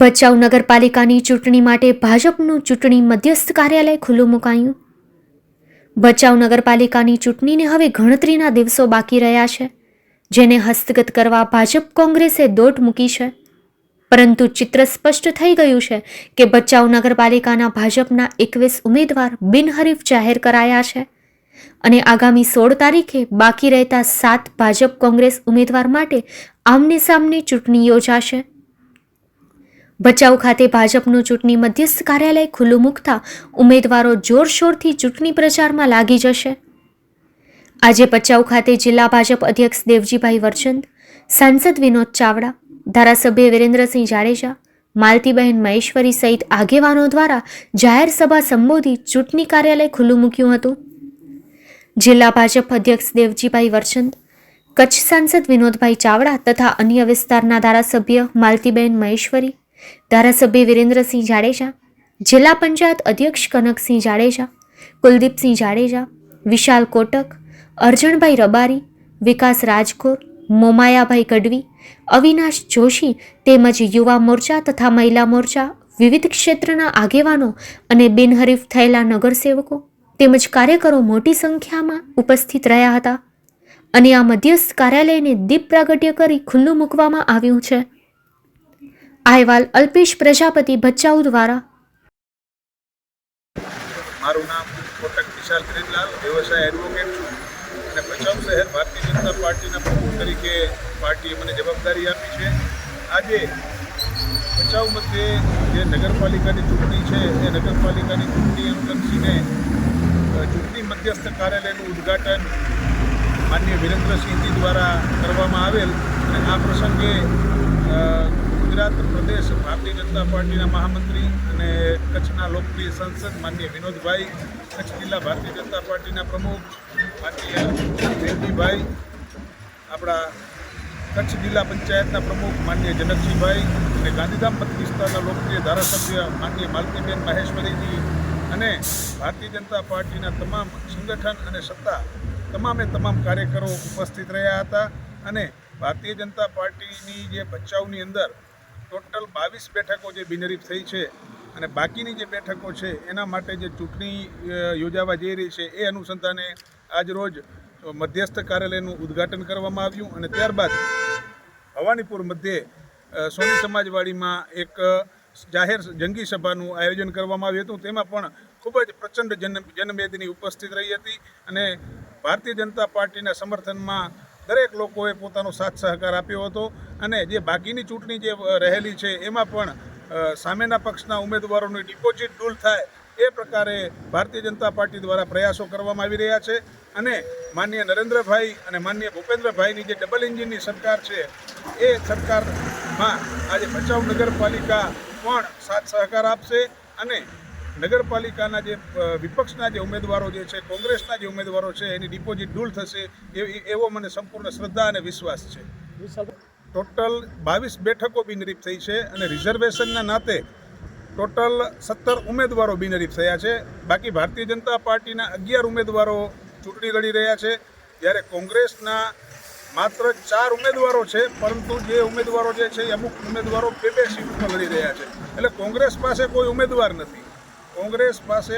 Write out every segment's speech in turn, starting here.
ભચાઉ નગરપાલિકાની ચૂંટણી માટે ભાજપનું ચૂંટણી મધ્યસ્થ કાર્યાલય ખુલ્લું મુકાયું. ભચાઉ નગરપાલિકાની ચૂંટણીને હવે ગણતરીના દિવસો બાકી રહ્યા છે, જેને હસ્તગત કરવા ભાજપ કોંગ્રેસે દોટ મૂકી છે. પરંતુ ચિત્ર સ્પષ્ટ થઈ ગયું છે કે ભચાઉ નગરપાલિકાના ભાજપના એકવીસ ઉમેદવાર બિનહરીફ જાહેર કરાયા છે અને આગામી સોળ તારીખે બાકી રહેતા સાત ભાજપ કોંગ્રેસ ઉમેદવાર માટે આમને સામને ચૂંટણી યોજાશે. ભચાઉ ખાતે ભાજપનું ચૂંટણી મધ્યસ્થ કાર્યાલય ખુલ્લું મૂકતા ઉમેદવારો જોરશોરથી ચૂંટણી પ્રચારમાં લાગી જશે. આજે ભચાઉ ખાતે જિલ્લા ભાજપ અધ્યક્ષ દેવજીભાઈ વરચંદ, સાંસદ વિનોદ ચાવડા, ધારાસભ્ય વિરેન્દ્રસિંહ જાડેજા માલતીબહેન મહેશ્વરી સહિત આગેવાનો દ્વારા જાહેર સભા સંબોધી ચૂંટણી કાર્યાલય ખુલ્લું મૂક્યું હતું. જિલ્લા ભાજપ અધ્યક્ષ દેવજીભાઈ વરચંદ, કચ્છ સાંસદ વિનોદભાઈ ચાવડા તથા અન્ય વિસ્તારના ધારાસભ્ય માલતીબહેન મહેશ્વરી ધારાસભ્ય વિરેન્દ્રસિંહ જાડેજા, જિલ્લા પંચાયત અધ્યક્ષ કનકસિંહ જાડેજા, કુલદીપસિંહ જાડેજા, વિશાલ કોટક, અર્જણભાઈ રબારી, વિકાસ રાજકોર, મોમાયાભાઈ ગઢવી, અવિનાશ જોશી તેમજ યુવા મોરચા તથા મહિલા મોરચા વિવિધ ક્ષેત્રના આગેવાનો અને બિનહરીફ થયેલા નગરસેવકો તેમજ કાર્યકરો મોટી સંખ્યામાં ઉપસ્થિત રહ્યા હતા. અને આ મધ્યસ્થ કાર્યાલયને દીપ પ્રાગટ્ય કરી ખુલ્લું મૂકવામાં આવ્યું છે. અહેવાલ અલ્પેશ પ્રજાપતિ ભચાઉ દ્વારા. મારું નામ કોટક વિશાલ કિરીટલાલ વ્યવસાય એડવોકેટ છું અને ભચાઉ શહેર ભારતીય જનતા પાર્ટીના પ્રમુખ તરીકે પાર્ટીએ મને જવાબદારી આપી છે. આજે ભચાઉ મધ્યે જે નગરપાલિકાની ચૂંટણી છે, એ નગરપાલિકાની ચૂંટણી અનુલક્ષીને ચૂંટણી મધ્યસ્થ કાર્યાલયનું ઉદ્ઘાટન માનનીય વિરેન્દ્રસિંહજી દ્વારા કરવામાં આવેલ અને આ પ્રસંગે ગુજરાત પ્રદેશ ભારતીય જનતા પાર્ટીના મહામંત્રી અને કચ્છના લોકપ્રિય સાંસદ માન્ય વિનોદભાઈ, કચ્છ જિલ્લા ભારતીય જનતા પાર્ટીના પ્રમુખ માન્ય દેવજીભાઈ આપણા કચ્છ જિલ્લા પંચાયતના પ્રમુખ માન્ય જનકસિંહભાઈ અને ગાંધીધામ મત વિસ્તારના લોકપ્રિય ધારાસભ્ય માન્ય માલતીબેન મહેશ્વરીજી અને ભારતીય જનતા પાર્ટીના તમામ સંગઠન અને સત્તા તમામે તમામ કાર્યકરો ઉપસ્થિત રહ્યા હતા અને ભારતીય જનતા પાર્ટીની જે ભચાઉની અંદર ટોટલ બાવીસ બેઠકો જે બિનરીફ થઈ છે અને બાકીની જે બેઠકો છે, એના માટે જે ચૂંટણી યોજાવા જઈ રહી છે, એ અનુસંધાને આજરોજ મધ્યસ્થ કાર્યાલયનું ઉદ્ઘાટન કરવામાં આવ્યું અને ત્યારબાદ ભવાનીપુર મધ્યે સોની સમાજવાડીમાં એક જાહેર જંગી સભાનું આયોજન કરવામાં આવ્યું હતું. તેમાં પણ ખૂબ જ પ્રચંડ જન જનમેદની ઉપસ્થિત રહી હતી અને ભારતીય જનતા પાર્ટીના સમર્થનમાં દરેક લોકોએ પોતાનો સાથ સહકાર આપ્યો હતો અને જે બાકીની ચૂંટણી જે રહેલી છે, એમાં પણ સામેના પક્ષના ઉમેદવારોની ડિપોઝિટ ડૂલ થાય એ પ્રકારે ભારતીય જનતા પાર્ટી દ્વારા પ્રયાસો કરવામાં આવી રહ્યા છે. અને માન્ય નરેન્દ્રભાઈ અને માન્ય ભૂપેન્દ્રભાઈની જે ડબલ એન્જિનની સરકાર છે, એ સરકારમાં આજે ભચાઉ નગરપાલિકા પણ સાથ સહકાર આપશે અને નગરપાલિકાના જે વિપક્ષના જે ઉમેદવારો જે છે, કોંગ્રેસના જે ઉમેદવારો છે, એની ડિપોઝિટ ડૂલ થશે એ- એવો મને સંપૂર્ણ શ્રદ્ધા અને વિશ્વાસ છે. ટોટલ બાવીસ બેઠકો બિનરીફ થઈ છે અને રિઝર્વેશનના નાતે ટોટલ સત્તર ઉમેદવારો બિનરીફ થયા છે. બાકી ભારતીય જનતા પાર્ટીના અગિયાર ઉમેદવારો ચૂંટણી લડી રહ્યા છે. જ્યારે કોંગ્રેસના માત્ર ચાર ઉમેદવારો છે, પરંતુ જે ઉમેદવારો જે છે અમુક ઉમેદવારો બે બે સીટ પર લડી રહ્યા છે. એટલે કોંગ્રેસ પાસે કોઈ ઉમેદવાર નથી. કોંગ્રેસ પાસે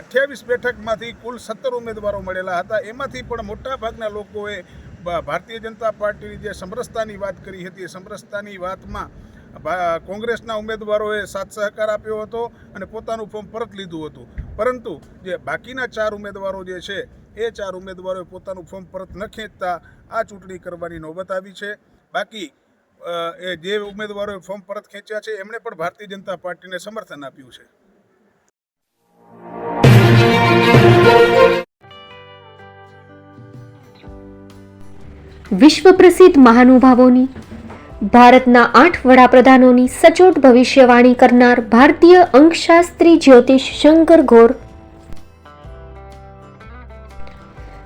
અઠ્યાવીસ બેઠકમાંથી કુલ સત્તર ઉમેદવારો મળેલા હતા. એમાંથી પણ મોટાભાગના લોકોએ ભારતીય જનતા પાર્ટીની જે સમરસતાની વાત કરી હતી, એ સમરસતાની વાતમાં કોંગ્રેસના ઉમેદવારોએ સાથ સહકાર આપ્યો હતો અને પોતાનું ફોર્મ પરત લીધું હતું. પરંતુ જે બાકીના ચાર ઉમેદવારો જે છે, એ ચાર ઉમેદવારોએ પોતાનું ફોર્મ પરત ન ખેંચતા આ ચૂંટણી કરવાની નોબત આવી છે. બાકી એ જે ઉમેદવારોએ ફોર્મ પરત ખેંચ્યા છે એમણે પણ ભારતીય જનતા પાર્ટીને સમર્થન આપ્યું છે. વિશ્વ પ્રસિદ્ધ મહાનુભાવોની, ભારતના આઠ વડાપ્રધાનોની સચોટ ભવિષ્યવાણી કરનાર ભારતીય અંકશાસ્ત્રી જ્યોતિષ શંકર ઘોર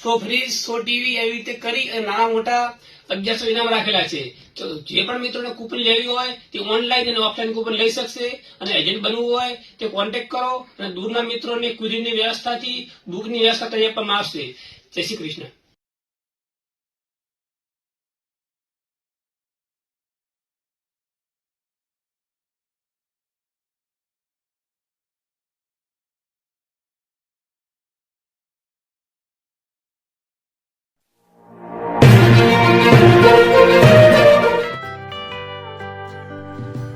સો ફ્રીજ સો ટીવી એવી રીતે કરી અને નાના મોટા અગિયારસો ઇનામ રાખેલા છે. તો જે પણ મિત્રોને કૂપન લેવી હોય, તે ઓનલાઈન અને ઓફલાઈન કૂપન લઈ શકશે અને એજન્ટ બનવું હોય, તે કોન્ટેક્ટ કરો અને દૂરના મિત્રોને કુરિયરની વ્યવસ્થાથી બુકની વ્યવસ્થા કરી આપવામાં આવશે જય શ્રી કૃષ્ણ.